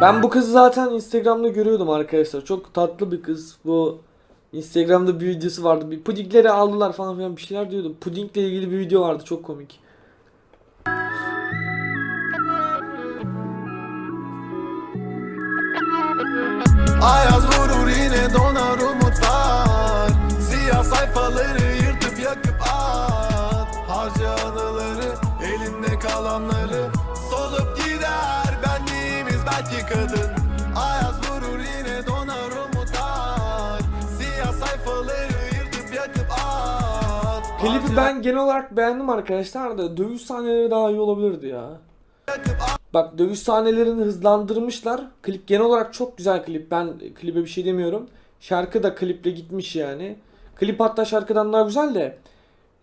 Ben bu kızı zaten Instagram'da görüyordum arkadaşlar. Çok tatlı bir kız. Bu Instagram'da bir videosu vardı. Bir pudingleri aldılar falan filan bir şeyler diyordu. Pudingle ilgili bir video vardı çok komik. Ayaz vurur yine donar kalanları Solup gider benliğimiz belki kadın Ayaz vurur yine donar umutlar Siyah sayfaları yırtıp yakıp at Harca ben genel olarak beğendim arkadaşlar da dövüş sahneleri daha iyi olabilirdi ya. Bak dövüş sahnelerini hızlandırmışlar. Klip genel olarak çok güzel klip. Ben klibe bir şey demiyorum. Şarkı da kliple gitmiş yani. Klip hatta şarkıdan daha güzel de.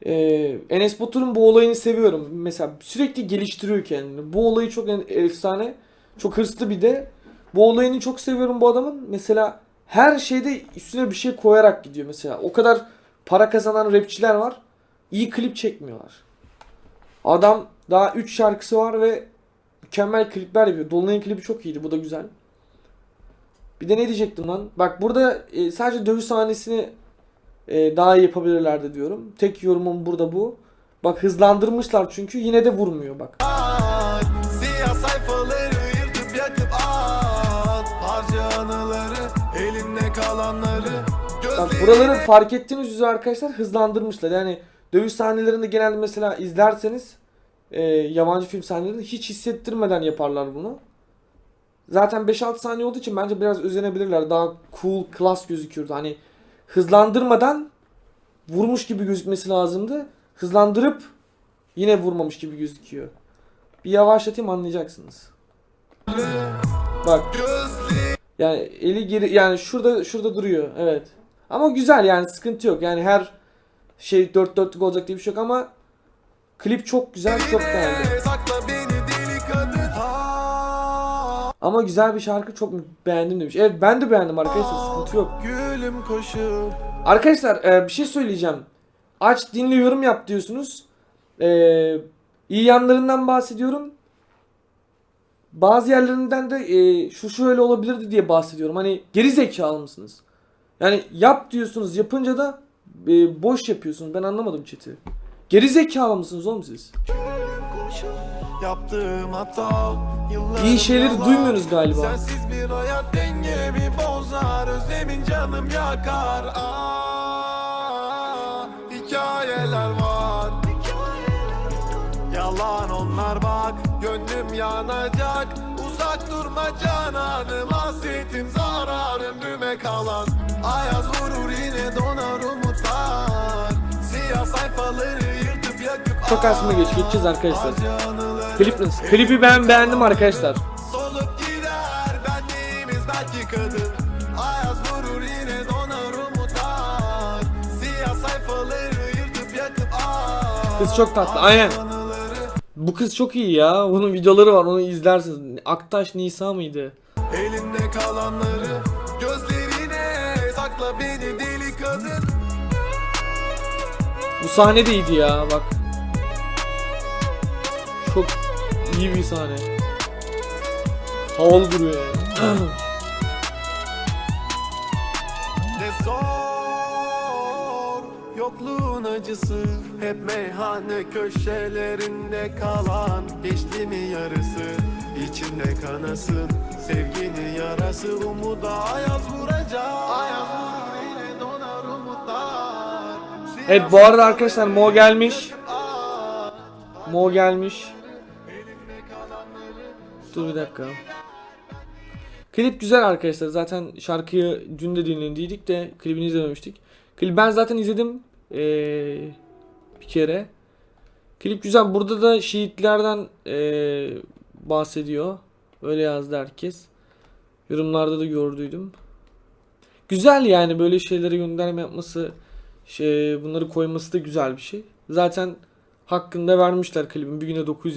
Ee, Enes Batur'un bu olayını seviyorum. Mesela sürekli geliştiriyor kendini. Bu olayı çok efsane. Çok hırslı bir de. Bu olayını çok seviyorum bu adamın. Mesela her şeyde üstüne bir şey koyarak gidiyor mesela. O kadar para kazanan rapçiler var. İyi klip çekmiyorlar. Adam daha 3 şarkısı var ve mükemmel klipler yapıyor. Dolunay'ın klibi çok iyiydi. Bu da güzel. Bir de ne diyecektim lan? Bak burada e, sadece dövüş sahnesini e, daha iyi yapabilirlerdi diyorum. Tek yorumum burada bu. Bak hızlandırmışlar çünkü yine de vurmuyor bak. Siyah sayfaları yırtıp yakıp at Harca anıları elinde kalanları Bak buraları fark ettiğiniz üzere arkadaşlar hızlandırmışlar. Yani dövüş sahnelerinde genelde mesela izlerseniz e, yabancı film sahnelerini hiç hissettirmeden yaparlar bunu. Zaten 5-6 saniye olduğu için bence biraz özenebilirler. Daha cool, class gözüküyordu. Hani hızlandırmadan vurmuş gibi gözükmesi lazımdı. Hızlandırıp yine vurmamış gibi gözüküyor. Bir yavaşlatayım anlayacaksınız. Bak yani eli geri yani şurada şurada duruyor. Evet. Ama güzel yani sıkıntı yok. Yani her şey dört dörtlük olacak diye bir şey yok ama klip çok güzel, çok beğendim. Ama güzel bir şarkı çok beğendim demiş. Evet ben de beğendim arkadaşlar sıkıntı yok. Gülüm koşup Arkadaşlar e, bir şey söyleyeceğim. Aç dinle yorum yap diyorsunuz. E, iyi yanlarından bahsediyorum. Bazı yerlerinden de e, şu şöyle olabilirdi diye bahsediyorum. Hani geri zekalı mısınız? Yani yap diyorsunuz yapınca da e, boş yapıyorsunuz. Ben anlamadım chat'i. Geri zekalı mısınız oğlum siz? Yaptığım hata İyi şeyleri yalan. duymuyorsunuz galiba. Sensiz bir hayat dengemi bozar. Özlemin canım yakar. Aa, Hikayeler var. Yalan onlar bak Gönlüm yanacak. Uzak durma cananım Hasretim zarar ömrüme kalan Ayaz vurur yine donar umutlar. Siyah sayfaları yırtıp yakıp Çok aslında geç geçeceğiz arkadaşlar. Anıları Klip nasıl? Klipi ben beğendim arkadaşlar. Kız çok tatlı, aynen. Bu kız çok iyi ya. Bunun videoları var onu izlersiniz. Aktaş Nisa mıydı? elinde kalanları Gözlerine sakla beni deli kadın Bu sahne de iyiydi ya bak. Çok iyi bir sahne. Havalı duruyor yani. Ne zor Yokluğun acısı Hep meyhane köşelerinde kalan Geçti mi yarısı içinde kanasın Sevginin yarası umuda ayaz vuracak Ayaz yine donar umutlar Evet bu arada arkadaşlar Mo gelmiş. Mo gelmiş. Dur bir dakika. Klip güzel arkadaşlar. Zaten şarkıyı dün de dinlediydik de klibini izlememiştik. Klip ben zaten izledim. Ee, bir kere. Klip güzel. Burada da şehitlerden ee, bahsediyor. Öyle yazdı herkes. Yorumlarda da gördüydüm. Güzel yani böyle şeylere gönderme yapması, şey, bunları koyması da güzel bir şey. Zaten hakkında vermişler klibin. Bir güne 900